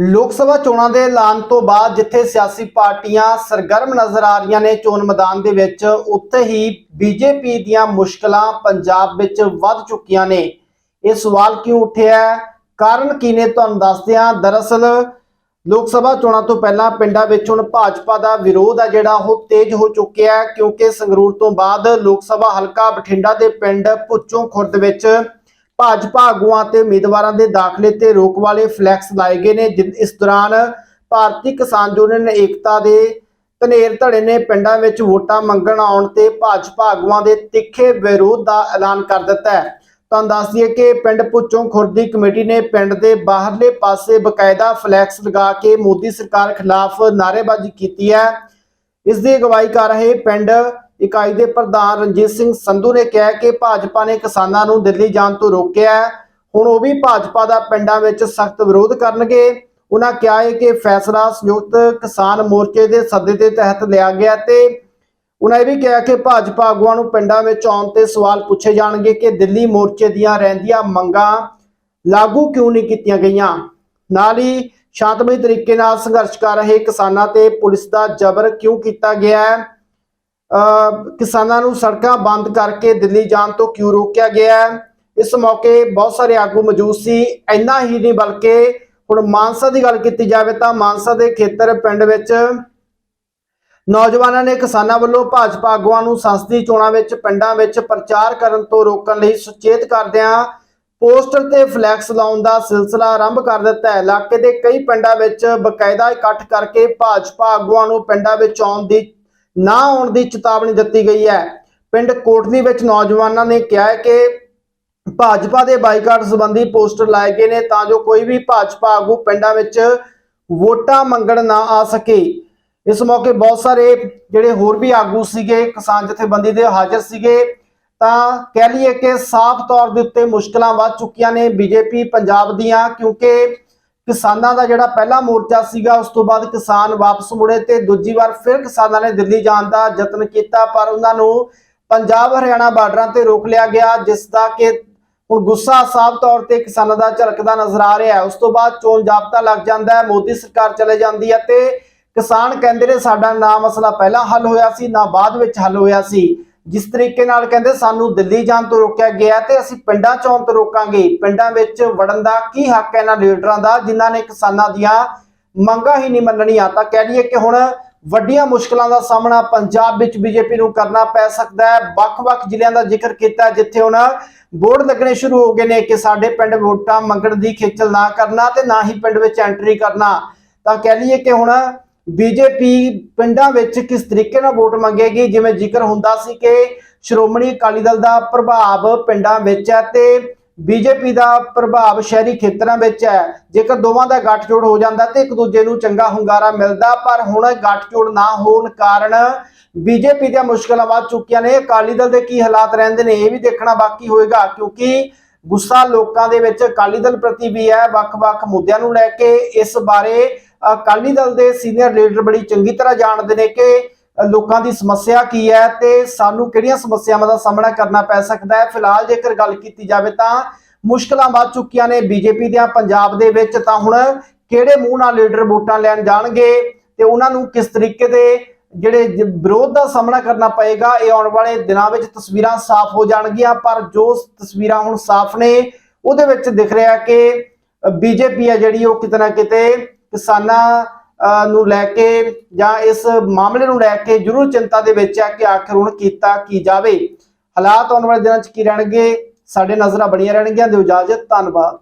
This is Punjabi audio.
ਲੋਕ ਸਭਾ ਚੋਣਾਂ ਦੇ ਐਲਾਨ ਤੋਂ ਬਾਅਦ ਜਿੱਥੇ ਸਿਆਸੀ ਪਾਰਟੀਆਂ ਸਰਗਰਮ ਨਜ਼ਰ ਆ ਰਹੀਆਂ ਨੇ ਚੋਣ ਮੈਦਾਨ ਦੇ ਵਿੱਚ, ਉੱਥੇ ਹੀ ਬੀਜੇਪੀ ਦੀਆਂ ਮੁਸ਼ਕਲਾਂ ਪੰਜਾਬ ਵਿੱਚ ਵੱਧ ਚੁੱਕੀਆਂ ਨੇ। ਇਹ ਸਵਾਲ ਕਿਉਂ ਉੱਠਿਆ? ਕਾਰਨ ਕੀ ਨੇ ਤੁਹਾਨੂੰ ਦੱਸਦੇ ਹਾਂ ਦਰਅਸਲ ਲੋਕ ਸਭਾ ਚੋਣਾਂ ਤੋਂ ਪਹਿਲਾਂ ਪਿੰਡਾਂ ਵਿੱਚ ਹੁਣ ਭਾਜਪਾ ਦਾ ਵਿਰੋਧ ਹੈ ਜਿਹੜਾ, ਉਹ ਤੇਜ਼ ਹੋ ਚੁੱਕਿਆ ਹੈ ਕਿਉਂਕਿ ਸੰਗਰੂਰ ਤੋਂ ਬਾਅਦ ਲੋਕ ਸਭਾ ਹਲਕਾ ਬਠਿੰਡਾ ਦੇ ਪਿੰਡ ਪੁੱਚੋਂ ਖੁਰਦ ਵਿੱਚ ਭਾਜਪਾ ਆਗੂਆਂ ਤੇ ਉਮੀਦਵਾਰਾਂ ਦੇ ਦਾਖਲੇ ਤੇ ਰੋਕ ਵਾਲੇ ਫਲੈਕਸ ਲਾਏ ਗਏ ਨੇ ਇਸ ਦੌਰਾਨ ਭਾਰਤੀ ਕਿਸਾਨ ਯੂਨੀਅਨ ਏਕਤਾ ਦੇ ਧਨੇਰ ਧੜੇ ਨੇ ਪਿੰਡਾਂ ਵਿੱਚ ਵੋਟਾਂ ਮੰਗਣ ਆਉਣ ਤੇ ਭਾਜਪਾ ਆਗੂਆਂ ਦੇ ਤਿੱਖੇ ਵਿਰੋਧ ਦਾ ਐਲਾਨ ਕਰ ਦਿੱਤਾ ਹੈ। ਤੁਹਾਨੂੰ ਦੱਸ ਦਈਏ ਕਿ ਪਿੰਡ ਪੁੱਚੋਂ ਖੁਰਦੀ ਕਮੇਟੀ ਨੇ ਪਿੰਡ ਦੇ ਬਾਹਰਲੇ ਪਾਸੇ ਬਕਾਇਦਾ ਫਲੈਕਸ ਲਗਾ ਕੇ ਮੋਦੀ ਸਰਕਾਰ ਖਿਲਾਫ ਨਾਅਰੇਬਾਜ਼ੀ ਕੀਤੀ ਹੈ। ਇਸ ਦੀ ਅਗਵਾਈ ਕਰ ਰਹੇ ਪਿੰਡ ਇਕਾਈ ਦੇ ਪ੍ਰਧਾਨ ਰਣਜੀਤ ਸਿੰਘ ਸੰਧੂ ਨੇ ਕਿਹਾ ਕਿ ਭਾਜਪਾ ਨੇ ਕਿਸਾਨਾਂ ਨੂੰ ਦਿੱਲੀ ਜਾਣ ਤੋਂ ਰੋਕਿਆ ਹੁਣ ਉਹ ਵੀ ਭਾਜਪਾ ਦਾ ਪਿੰਡਾਂ ਵਿੱਚ ਸਖਤ ਵਿਰੋਧ ਕਰਨਗੇ। ਉਹਨਾਂ ਕਿਹਾ ਹੈ ਕਿ ਫੈਸਲਾ ਸੰਯੁਕਤ ਕਿਸਾਨ ਮੋਰਚੇ ਦੇ ਸੱਦੇ ਦੇ ਤਹਿਤ ਲਿਆ ਗਿਆ ਤੇ ਉਹਨਾਂ ਇਹ ਵੀ ਕਿਹਾ ਕਿ ਭਾਜਪਾ ਆਗੂਆਂ ਨੂੰ ਪਿੰਡਾਂ ਵਿੱਚ ਆਉਣ ਤੇ ਸਵਾਲ ਪੁੱਛੇ ਜਾਣਗੇ ਕਿ ਦਿੱਲੀ ਮੋਰਚੇ ਦੀਆਂ ਰਹਿੰਦੀਆਂ ਮੰਗਾਂ ਲਾਗੂ ਕਿਉਂ ਨਹੀਂ ਕੀਤੀਆਂ ਗਈਆਂ। ਨਾਲ ਹੀ ਸ਼ਾਂਤਮਈ ਤਰੀਕੇ ਨਾਲ ਸੰਘਰਸ਼ ਕਰ ਰਹੇ ਕਿਸਾਨਾਂ ਤੇ ਪੁਲਿਸ ਦਾ ਜ਼ਬਰ ਕਿਉਂ ਕੀਤਾ ਗਿਆ ਹੈ? ਕਿਸਾਨਾਂ ਨੂੰ ਸੜਕਾਂ ਬੰਦ ਕਰਕੇ ਦਿੱਲੀ ਜਾਣ ਤੋਂ ਕਿਉਂ ਰੋਕਿਆ ਗਿਆ ਇਸ ਮੌਕੇ ਬਹੁਤ ਸਾਰੇ ਆਗੂ ਮੌਜੂਦ ਸੀ। ਇੰਨਾ ਹੀ ਨਹੀਂ ਬਲਕਿ ਹੁਣ ਮਾਨਸਾ ਦੀ ਗੱਲ ਕੀਤੀ ਜਾਵੇ ਤਾਂ ਮਾਨਸਾ ਦੇ ਖੇਤਰ ਪਿੰਡ ਵਿੱਚ ਨੌਜਵਾਨਾਂ ਨੇ ਕਿਸਾਨਾਂ ਵੱਲੋਂ ਭਾਜਪਾ ਆਗੂਆਂ ਨੂੰ ਸੰਸਦੀ ਚੋਣਾਂ ਵਿੱਚ ਪਿੰਡਾਂ ਵਿੱਚ ਪ੍ਰਚਾਰ ਕਰਨ ਤੋਂ ਰੋਕਣ ਲਈ ਸੁਚੇਤ ਕਰਦਿਆਂ ਪੋਸਟਰ ਤੇ ਫਲੈਕਸ ਲਾਉਣ ਦਾ ਸਿਲਸਿਲਾ ਆਰੰਭ ਕਰ ਦਿੱਤਾ ਹੈ। ਇਲਾਕੇ ਦੇ ਕਈ ਪਿੰਡਾਂ ਵਿੱਚ ਬਕਾਇਦਾ ਇਕੱਠ ਕਰਕੇ ਭਾਜਪਾ ਆਗੂਆਂ ਨੂੰ ਪਿੰਡਾਂ ਵਿੱਚ ਆਉਣ ਦੀ ਨਾ ਆਉਣ ਦੀ ਚੇਤਾਵਨੀ ਦਿੱਤੀ ਗਈ ਹੈ। ਪਿੰਡ ਕੋਟਲੀ ਵਿੱਚ ਨੌਜਵਾਨਾਂ ਨੇ ਕਿਹਾ ਹੈ ਕਿ ਭਾਜਪਾ ਦੇ ਬਾਈਕਾਟ ਸੰਬੰਧੀ ਪੋਸਟਰ ਲਾਏ ਗਏ ਨੇ ਤਾਂ ਜੋ ਕੋਈ ਵੀ ਭਾਜਪਾ ਆਗੂ ਪਿੰਡਾਂ ਵਿੱਚ ਵੋਟਾਂ ਮੰਗਣ ਨਾ ਆ ਸਕੇ। ਇਸ ਮੌਕੇ ਬਹੁਤ ਸਾਰੇ ਜਿਹੜੇ ਹੋਰ ਵੀ ਆਗੂ ਸੀਗੇ, ਕਿਸਾਨ ਜਥੇਬੰਦੀ ਦੇ ਹਾਜ਼ਰ ਸੀਗੇ, ਤਾਂ ਕਹਿ ਲਈਏ ਕਿ ਸਾਫ਼ ਤੌਰ ਦੇ ਉੱਤੇ ਮੁਸ਼ਕਲਾਂ ਵੱਧ ਚੁੱਕੀਆਂ ਨੇ। ਬੀਜੇਪੀ, ਪੰਜਾਬ ਦੀਆਂ, ਕਿਉਂਕਿ ਕਿਸਾਨਾਂ ਦਾ ਜਿਹੜਾ ਪਹਿਲਾ ਮੋਰਚਾ ਸੀਗਾ, ਉਸ ਤੋਂ ਬਾਅਦ ਕਿਸਾਨ ਵਾਪਸ ਮੁੜੇ ਤੇ ਦੂਜੀ ਵਾਰ ਫਿਰ ਕਿਸਾਨਾਂ ਨੇ ਦਿੱਲੀ ਜਾਣ ਦਾ ਯਤਨ ਕੀਤਾ, ਪਰ ਉਹਨਾਂ ਨੂੰ ਪੰਜਾਬ ਹਰਿਆਣਾ ਬਾਰਡਰਾਂ ਤੇ ਰੋਕ ਲਿਆ ਗਿਆ, ਜਿਸ ਦਾ ਕਿ ਹੁਣ ਗੁੱਸਾ ਸਾਫ਼ ਤੌਰ ਤੇ ਕਿਸਾਨਾਂ ਦਾ ਝਲਕਦਾ ਨਜ਼ਰ ਆ ਰਿਹਾ ਹੈ। ਉਸ ਤੋਂ ਬਾਅਦ ਚੋਣ ਜਾਬਤਾ ਲੱਗ ਜਾਂਦਾ ਹੈ, ਮੋਦੀ ਸਰਕਾਰ ਚਲੇ ਜਾਂਦੀ ਹੈ ਤੇ ਕਿਸਾਨ ਕਹਿੰਦੇ ਨੇ, ਸਾਡਾ ਨਾ ਮਸਲਾ ਪਹਿਲਾਂ ਹੱਲ ਹੋਇਆ ਸੀ, ਨਾ ਬਾਅਦ ਵਿੱਚ ਹੱਲ ਹੋਇਆ ਸੀ। ਜਿਸ ਤਰੀਕੇ ਨਾਲ ਕਹਿੰਦੇ ਸਾਨੂੰ ਦਿੱਲੀ ਜਾਣ ਤੋਂ ਰੋਕਿਆ ਗਿਆ ਤੇ ਅਸੀਂ ਪਿੰਡਾਂ ਚ ਆਉਣ ਤੋਂ ਰੋਕਾਂਗੇ। ਪਿੰਡਾਂ ਵਿੱਚ ਵੜਨ ਦਾ ਕੀ ਹੱਕ ਹੈ ਇਹਨਾਂ ਲੀਡਰਾਂ ਦਾ? ਜਿਨ੍ਹਾਂ ਨੇ ਕਿਸਾਨਾਂ ਦੀਆਂ ਮੰਗਾਂ ਹੀ ਨਹੀਂ ਮੰਨਣੀਆਂ। ਤਾਂ ਕਹਿ ਲਈਏ ਕਿ ਹੁਣ ਵੱਡੀਆਂ ਮੁਸ਼ਕਲਾਂ ਦਾ ਸਾਹਮਣਾ ਪੰਜਾਬ ਵਿੱਚ ਬੀਜੇਪੀ ਨੂੰ ਕਰਨਾ ਪੈ ਸਕਦਾ ਹੈ। ਵੱਖ-ਵੱਖ ਜ਼ਿਲ੍ਹਿਆਂ ਦਾ ਜ਼ਿਕਰ ਕੀਤਾ ਜਿੱਥੇ ਹੁਣ ਬੋਰਡ ਲੱਗਣੇ ਸ਼ੁਰੂ ਹੋ ਗਏ ਨੇ ਕਿ ਸਾਡੇ ਪਿੰਡ ਵੋਟਾਂ ਮੰਗਣ ਦੀ ਖੇਚਲ ਨਾ ਕਰਨਾ ਤੇ ਨਾ ਹੀ ਪਿੰਡ ਵਿੱਚ ਐਂਟਰੀ ਕਰਨਾ। ਤਾਂ ਕਹਿ ਲਈਏ ਕਿ ਹੁਣ ਬੀਜੇਪੀ ਪਿੰਡਾਂ ਵਿੱਚ ਕਿਸ ਤਰੀਕੇ ਨਾਲ ਵੋਟ ਮੰਗੇਗੀ? ਜਿਵੇਂ ਜ਼ਿਕਰ ਹੁੰਦਾ ਸੀ ਕਿ ਸ਼੍ਰੋਮਣੀ ਅਕਾਲੀ ਦਲ ਦਾ ਪ੍ਰਭਾਵ ਪਿੰਡਾਂ ਵਿੱਚ ਹੈ ਤੇ ਬੀਜੇਪੀ ਦਾ ਪ੍ਰਭਾਵ ਸ਼ਹਿਰੀ ਖੇਤਰਾਂ ਵਿੱਚ ਹੈ। ਜੇਕਰ ਦੋਵਾਂ ਦਾ ਗੱਠਜੋੜ ਹੋ ਜਾਂਦਾ ਤੇ ਇੱਕ ਦੂਜੇ ਨੂੰ ਚੰਗਾ ਹੁੰਗਾਰਾ ਮਿਲਦਾ, ਪਰ ਹੁਣ ਗੱਠਜੋੜ ਨਾ ਹੋਣ ਕਾਰਨ ਬੀਜੇਪੀ ਦੀਆਂ ਮੁਸ਼ਕਲਾਂ ਵੱਧ ਚੁੱਕੀਆਂ ਨੇ। ਅਕਾਲੀ ਦਲ ਦੇ ਕੀ ਹਾਲਾਤ ਰਹਿੰਦੇ ਨੇ ਇਹ ਵੀ ਦੇਖਣਾ ਬਾਕੀ ਹੋਏਗਾ, ਕਿਉਂਕਿ ਗੁੱਸਾ ਲੋਕਾਂ ਦੇ ਵਿੱਚ ਅਕਾਲੀ ਦਲ ਪ੍ਰਤੀ ਵੀ ਹੈ, ਵੱਖ-ਵੱਖ ਮੁੱਦਿਆਂ ਨੂੰ ਲੈ ਕੇ ਇਸ ਬਾਰੇ ਅਕਾਲੀ ਦਲ ਦੇ ਸੀਨੀਅਰ ਲੀਡਰ ਬੜੀ ਚੰਗੀ ਤਰ੍ਹਾਂ ਜਾਣਦੇ ਨੇ ਕਿ ਲੋਕਾਂ ਦੀ ਸਮੱਸਿਆ ਕੀ ਹੈ ਤੇ ਸਾਨੂੰ ਕਿਹੜੀਆਂ ਸਮੱਸਿਆਵਾਂ ਦਾ ਸਾਹਮਣਾ ਕਰਨਾ ਪੈ ਸਕਦਾ ਹੈ। ਫਿਲਹਾਲ ਜੇਕਰ ਗੱਲ ਕੀਤੀ ਜਾਵੇ ਤਾਂ ਮੁਸ਼ਕਲਾਂ ਵੱਧ ਚੁੱਕੀਆਂ ਨੇ ਬੀਜੇਪੀ ਦੀਆਂ, ਪੰਜਾਬ ਦੇ ਵਿੱਚ ਤਾਂ ਹੁਣ ਕਿਹੜੇ ਮੂੰਹ ਨਾਲ ਲੀਡਰ ਵੋਟਾਂ ਲੈਣ ਜਾਣਗੇ ਤੇ ਉਹਨਾਂ ਨੂੰ ਕਿਸ ਤਰੀਕੇ ਦੇ ਜਿਹੜੇ ਵਿਰੋਧ ਦਾ ਸਾਹਮਣਾ ਕਰਨਾ ਪਏਗਾ ਇਹ ਆਉਣ ਵਾਲੇ ਦਿਨਾਂ ਵਿੱਚ ਤਸਵੀਰਾਂ ਸਾਫ਼ ਹੋ ਜਾਣਗੀਆਂ ਪਰ ਜੋ ਤਸਵੀਰਾਂ ਹੁਣ ਸਾਫ਼ ਨੇ ਉਹਦੇ ਵਿੱਚ ਦਿਖ ਰਿਹਾ ਕਿ ਬੀਜੇਪੀ ਹੈ ਜਿਹੜੀ ਉਹ ਕਿਤੇ ਨਾ ਕਿਤੇ ਕਿਸਾਨਾਂ ਅਹ, ਨੂੰ ਲੈ ਕੇ ਜਾਂ ਇਸ ਮਾਮਲੇ ਨੂੰ ਲੈ ਕੇ ਜ਼ਰੂਰ ਚਿੰਤਾ ਦੇ ਵਿੱਚ ਹੈ ਕਿ ਆਖਿਰ ਹੁਣ ਕੀਤਾ ਕੀ ਜਾਵੇ। ਹਾਲਾਤ ਆਉਣ ਵਾਲੇ ਦਿਨਾਂ 'ਚ ਕੀ ਰਹਿਣਗੇ ਸਾਡੇ ਨਜ਼ਰਾਂ ਬਣੀਆਂ ਰਹਿਣਗੀਆਂ। ਦਿਓ ਇਜਾਜ਼ਤ ਧੰਨਵਾਦ।